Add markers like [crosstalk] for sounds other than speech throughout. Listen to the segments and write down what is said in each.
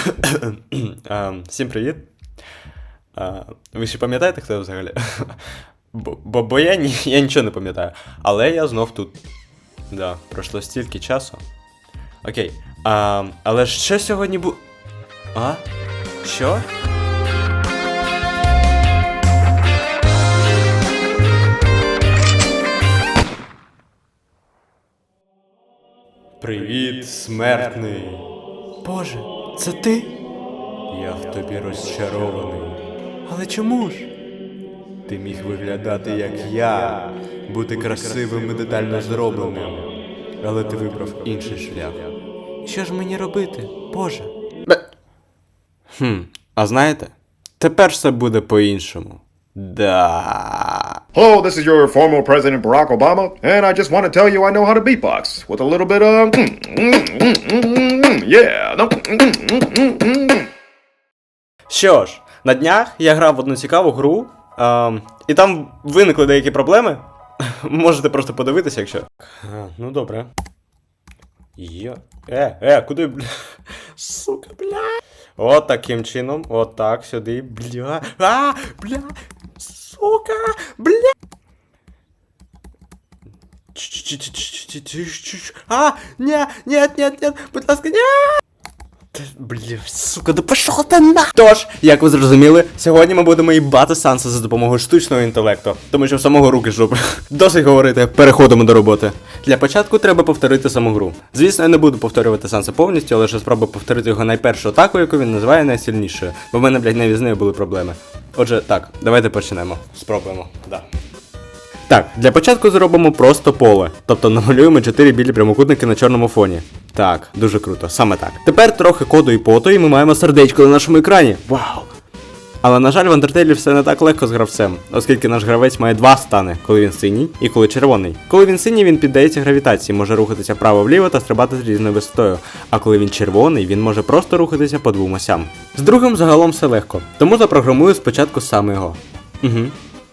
[coughs] Всім привіт. Ви ще пам'ятаєте, хто я взагалі? [laughs] Бо, бо, я, я нічого не пам'ятаю. Але я знов тут. Да, пройшло стільки часу. Окей. А, але що сьогодні бу. А? Що? Привіт, смертний. Боже, це ти? Я в тобі розчарований. Але чому ж? Ти міг виглядати як я, бути красивим і детально зробленим. Але ти вибрав інший шлях. Що ж мені робити, Боже? Хм, а знаєте, тепер все буде по-іншому. Да. Hello, this is your former President Barack Obama, and I just want to tell you I know how to beatbox with a little bit of. Yeah. no, Що ж, на днях я грав в одну цікаву гру, ем, і там виникли деякі проблеми. [laughs] Можете просто подивитися, якщо. А, ну добре. Йо. Е, е, куди, бля? [laughs] Сука, бля. От таким чином, от так, сюди, бля. А, бля. Сука, бля. А, ні, ні, ні, ні, будь ласка, ні. Бля, сука, да пошов ти на. Тож, як ви зрозуміли, сьогодні ми будемо їбати Санса за допомогою штучного інтелекту, тому що в самого руки жопи. Досить говорити, переходимо до роботи. Для початку треба повторити саму гру. Звісно, я не буду повторювати Санса повністю, але лише спробую повторити його найпершу атаку, яку він називає найсильнішою, бо в мене, блядь, навіть з нею були проблеми. Отже, так, давайте почнемо. Спробуємо. Да. Так, для початку зробимо просто поле, тобто намалюємо 4 білі прямокутники на чорному фоні. Так, дуже круто, саме так. Тепер трохи коду і поту, і ми маємо сердечко на нашому екрані. Вау! Але на жаль, в Undertale все не так легко з гравцем, оскільки наш гравець має два стани, коли він синій і коли червоний. Коли він синій, він піддається гравітації, може рухатися вправо-вліво та стрибати з різною висотою. А коли він червоний, він може просто рухатися по двом осям. З другим загалом все легко, тому запрограмую спочатку саме його. Угу.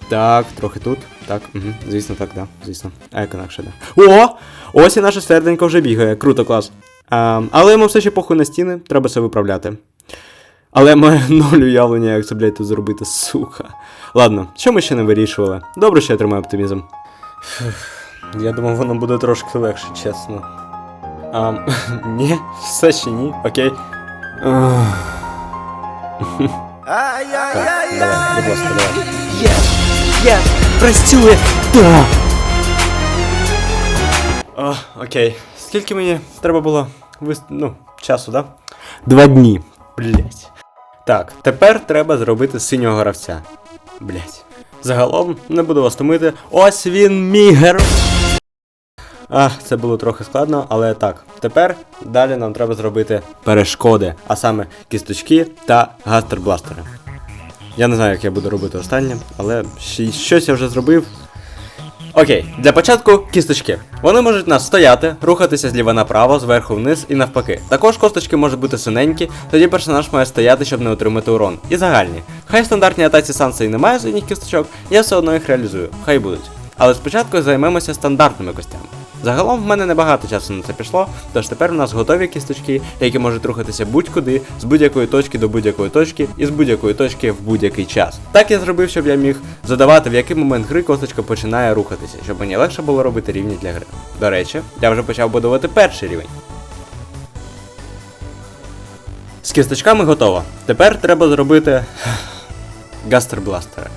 Так, трохи тут. Так, угу. звісно, так, да. Звісно. А як інакше, да. О! Ось і наше серденько вже бігає. Круто, клас. А, але йому все ще похуй на стіни, треба це виправляти. Але маю [laughs] нуль уявлення, як це, блядь, тут зробити, сука. Ладно, що ми ще не вирішували? Добре, що я тримаю оптимізм. Я думав, воно буде трошки легше, чесно. А, [laughs] ні, все ще ні, окей. Так, давай, будь ласка, давай. Є, працює. Так. О, окей. Скільки мені треба було вис... ну, часу, да? Два дні. Блять. Так, тепер треба зробити синього гравця. Блять. Загалом не буду вас томити. Ось він, мій герой. Ах, це було трохи складно, але так. Тепер далі нам треба зробити перешкоди, а саме кісточки та гастербластери. Я не знаю, як я буду робити останнє, але щось я вже зробив. Окей, для початку кісточки. Вони можуть нас стояти, рухатися зліва направо, зверху вниз і навпаки. Також косточки можуть бути синенькі, тоді персонаж має стояти, щоб не отримати урон. І загальні. Хай в стандартній атаці Санса і немає синіх кісточок, я все одно їх реалізую, хай будуть. Але спочатку займемося стандартними костями. Загалом в мене небагато часу на це пішло, тож тепер у нас готові кісточки, які можуть рухатися будь-куди, з будь-якої точки до будь-якої точки і з будь-якої точки в будь-який час. Так я зробив, щоб я міг задавати, в який момент гри косточка починає рухатися, щоб мені легше було робити рівні для гри. До речі, я вже почав будувати перший рівень. З кісточками готово. Тепер треба зробити [sighs] гастербластери.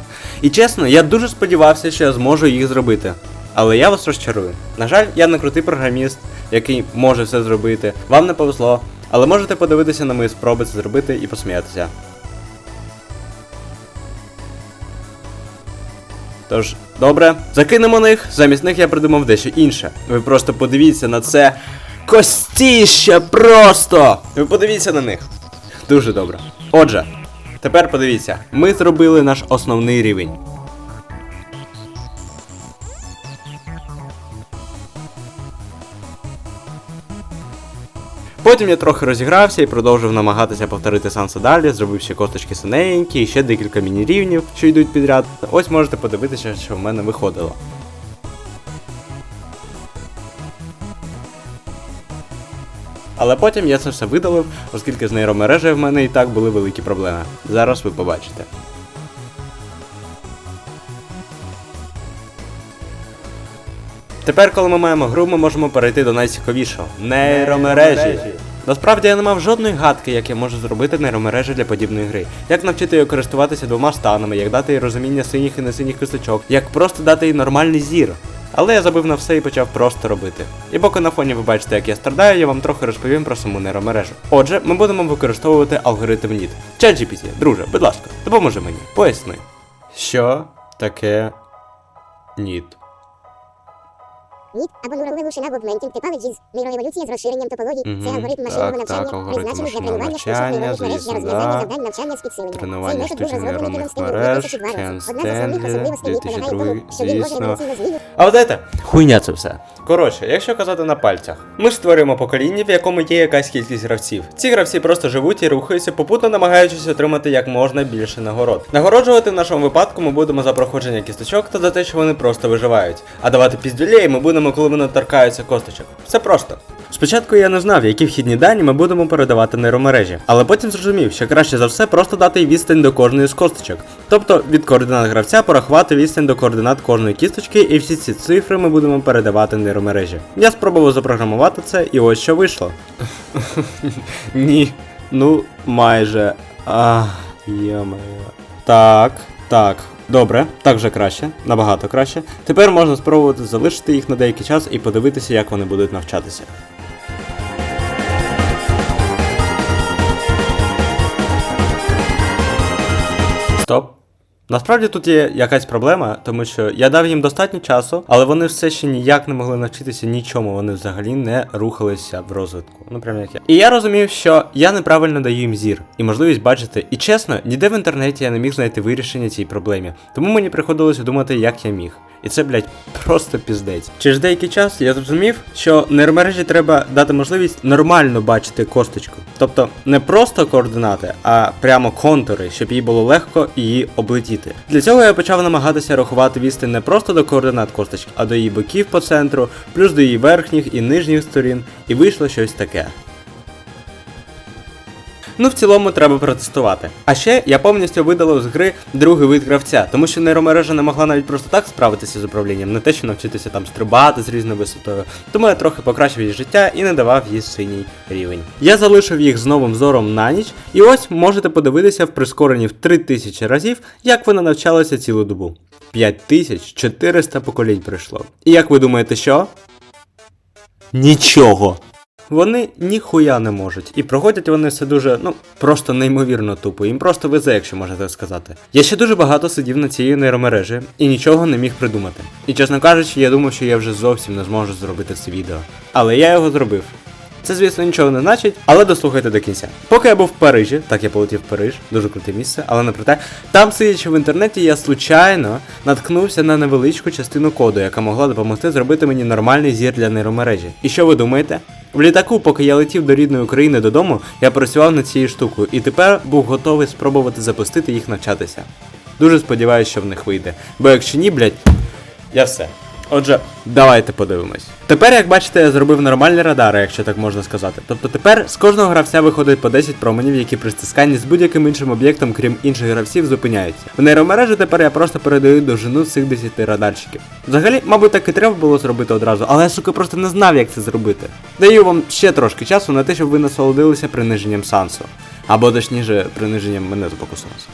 І чесно, я дуже сподівався, що я зможу їх зробити. Але я вас розчарую. На жаль, я не крутий програміст, який може все зробити. Вам не повезло, але можете подивитися на мої спроби це зробити і посміятися. Тож, добре, закинемо них, замість них я придумав дещо інше. Ви просто подивіться на це костіще просто! Ви подивіться на них. Дуже добре. Отже, тепер подивіться, ми зробили наш основний рівень. Потім я трохи розігрався і продовжив намагатися повторити Санса далі, зробив ще косточки синенькі і ще декілька міні-рівнів, що йдуть підряд. Ось можете подивитися, що в мене виходило. Але потім я це все видалив, оскільки з нейромережею в мене і так були великі проблеми. Зараз ви побачите. Тепер, коли ми маємо гру, ми можемо перейти до найцікавішого нейромережі. Насправді я не мав жодної гадки, як я можу зробити нейромережі для подібної гри. Як навчити її користуватися двома станами, як дати їй розуміння синіх і несиніх кисточок, як просто дати їй нормальний зір. Але я забив на все і почав просто робити. І поки на фоні ви бачите, як я страдаю, я вам трохи розповім про саму нейромережу. Отже, ми будемо використовувати алгоритм NIT. ChatGPT, друже, будь ласка, допоможи мені, поясни. Що таке NIT? НІТ або Neural Evolution Augmented Technologies – нейроеволюція з розширенням топологій. Мгм. Це алгоритм машинного навчання, алгоритм призначений для тренування штучних нейронних мереж для розв'язання да. завдань навчання з підсиленням. Цей метод був розроблений Кіном у 2002 році. Одна з основних особливостей НІТ полягає в тому, що він може еволюційно змінювати А от це хуйня це все. Коротше, якщо казати на пальцях, ми створюємо покоління, в якому є якась кількість гравців. Ці гравці просто живуть і рухаються, попутно намагаючись отримати як можна більше нагород. Нагороджувати в нашому випадку ми будемо за проходження кісточок та за те, що вони просто виживають. А давати піздюлей ми будемо, коли вони торкаються косточок. Все просто. Спочатку я не знав, які вхідні дані ми будемо передавати нейромережі, але потім зрозумів, що краще за все просто дати відстань до кожної з косточок. Тобто від координат гравця порахувати відстань до координат кожної кісточки, і всі ці цифри ми будемо передавати нейромережі. Я спробував запрограмувати це, і ось що вийшло. [laughs] Ні, ну майже. Ах, йомаю. Так, так. Добре, так вже краще, набагато краще. Тепер можна спробувати залишити їх на деякий час і подивитися, як вони будуть навчатися. Стоп. Насправді тут є якась проблема, тому що я дав їм достатньо часу, але вони все ще ніяк не могли навчитися нічому, вони взагалі не рухалися в розвитку. Ну прям як я. І я розумів, що я неправильно даю їм зір і можливість бачити. І чесно, ніде в інтернеті я не міг знайти вирішення цій проблемі. Тому мені приходилося думати, як я міг. І це, блядь, просто піздець. Через деякий час я зрозумів, що нейромережі треба дати можливість нормально бачити косточку. Тобто не просто координати, а прямо контури, щоб їй було легко її облетіти. Для цього я почав намагатися рахувати відстань не просто до координат косточки, а до її боків по центру, плюс до її верхніх і нижніх сторін, і вийшло щось таке. Ну, в цілому треба протестувати. А ще я повністю видалив з гри другий вид гравця, тому що нейромережа не могла навіть просто так справитися з управлінням, не те, що навчитися там стрибати з різною висотою. Тому я трохи покращив її життя і не давав їй синій рівень. Я залишив їх з новим зором на ніч, і ось можете подивитися в прискоренні в 3000 разів, як вона навчалася цілу добу. 5400 поколінь пройшло. І як ви думаєте, що? Нічого. Вони ніхуя не можуть. І проходять вони все дуже, ну, просто неймовірно тупо. Їм просто везе, якщо можна так сказати. Я ще дуже багато сидів на цій нейромережі і нічого не міг придумати. І чесно кажучи, я думав, що я вже зовсім не зможу зробити це відео. Але я його зробив. Це, звісно, нічого не значить, але дослухайте до кінця. Поки я був в Парижі, так я полетів в Париж, дуже круте місце, але не про те. Там, сидячи в інтернеті, я случайно наткнувся на невеличку частину коду, яка могла допомогти зробити мені нормальний зір для нейромережі. І що ви думаєте? В літаку, поки я летів до рідної України додому, я працював над цією штукою і тепер був готовий спробувати запустити їх навчатися. Дуже сподіваюся, що в них вийде. Бо якщо ні, блять, я все. Отже, давайте подивимось. Тепер, як бачите, я зробив нормальні радари, якщо так можна сказати. Тобто тепер з кожного гравця виходить по 10 променів, які при стисканні з будь-яким іншим об'єктом, крім інших гравців, зупиняються. В нейромережі тепер я просто передаю довжину цих 10 радарчиків. Взагалі, мабуть, так і треба було зробити одразу, але я сука просто не знав, як це зробити. Даю вам ще трошки часу на те, щоб ви насолодилися приниженням сансу. Або точніше, приниженням мене з боку сансу.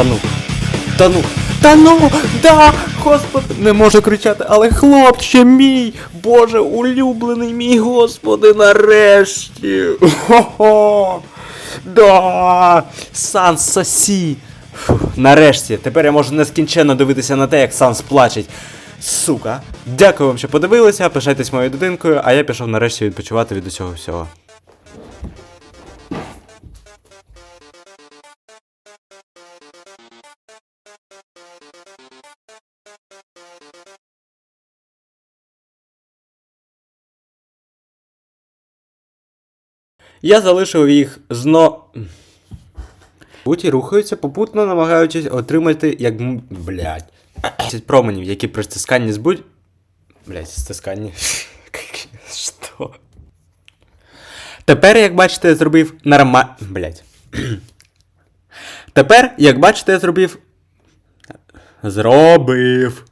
Та ну. Та ну. Та ну! Да! Господи, не можу кричати, але хлопче мій, Боже, улюблений мій Господи, нарешті. Хо-хо. Да, Санс. Фух, Нарешті, тепер я можу нескінченно дивитися на те, як Санс плачеть. Сука. Дякую вам, що подивилися, пишайтесь моєю дитинкою, а я пішов нарешті відпочивати від усього всього. Я залишив їх зно. Буті рухаються, попутно намагаючись отримати як. Блядь. 10 променів, які при стисканні збудь. Блядь, стисканні. [laughs] Що? Тепер, як бачите, я зробив норма. Блядь. [clears throat] Тепер, як бачите, я зробив. Зробив.